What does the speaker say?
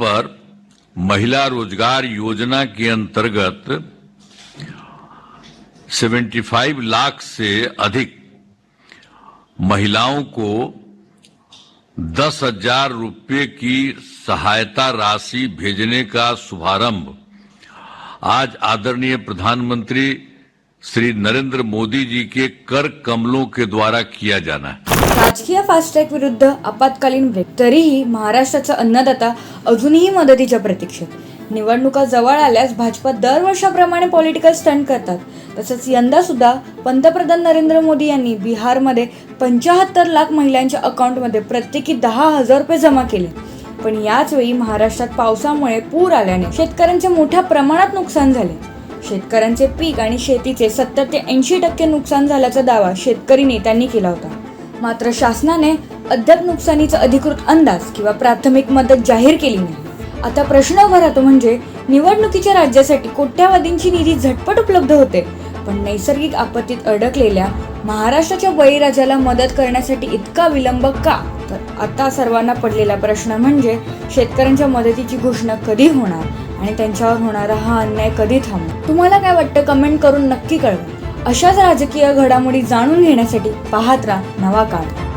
पर महिला रोज़गार योजना के अंतर्गत 75 लाख से अधिक महिलाओं को दस हज़ार रुपये की सहायता राशि भेजने का शुभारंभ आज आदरणीय प्रधानमंत्री श्री नरेंद्र मोदी जी के कर कमलों के द्वारा किया जाना है। राजकीय फास्टॅग विरुद्ध आपत्कालीन ब्रेक तरीही महाराष्ट्राचा अन्नदाता अजूनही मदतीच्या प्रतीक्षेत. निवडणुका जवळ आल्यास भाजपा दरवर्षाप्रमाणे पॉलिटिकल स्टंट करतात. तसंच यंदा सुद्धा पंतप्रधान नरेंद्र मोदी यांनी बिहारमध्ये पंचाहत्तर लाख महिलांच्या अकाउंटमध्ये प्रत्येकी दहा हजार रुपये जमा केले. पण याच वेळी महाराष्ट्रात पावसामुळे पूर आल्याने शेतकऱ्यांचे मोठ्या प्रमाणात नुकसान झाले. शेतकऱ्यांचे पीक आणि शेतीचे सत्तर ते ऐंशी टक्के नुकसान झाल्याचा दावा शेतकरी नेत्यांनी केला होता. मात्र शासनाने अद्याप नुकसानीचा अधिकृत अंदाज किंवा प्राथमिक मदत जाहीर केली नाही. आता प्रश्न उभा राहतो म्हणजे निवडणुकीच्या राज्यासाठी कोट्यावधींची निधी झटपट उपलब्ध होते पण नैसर्गिक आपत्तीत अडकलेल्या महाराष्ट्राच्या बळीराजाला मदत करण्यासाठी इतका विलंब का? तर आता सर्वांना पडलेला प्रश्न म्हणजे शेतकऱ्यांच्या मदतीची घोषणा कधी होणार आणि त्यांच्यावर होणारा हा अन्याय कधी थांबणार? तुम्हाला काय वाटतं? कमेंट करून नक्की कळवा. अशाच राजकीय घडामोडी जाणून घेण्यासाठी पाहत राहा नवा काळ.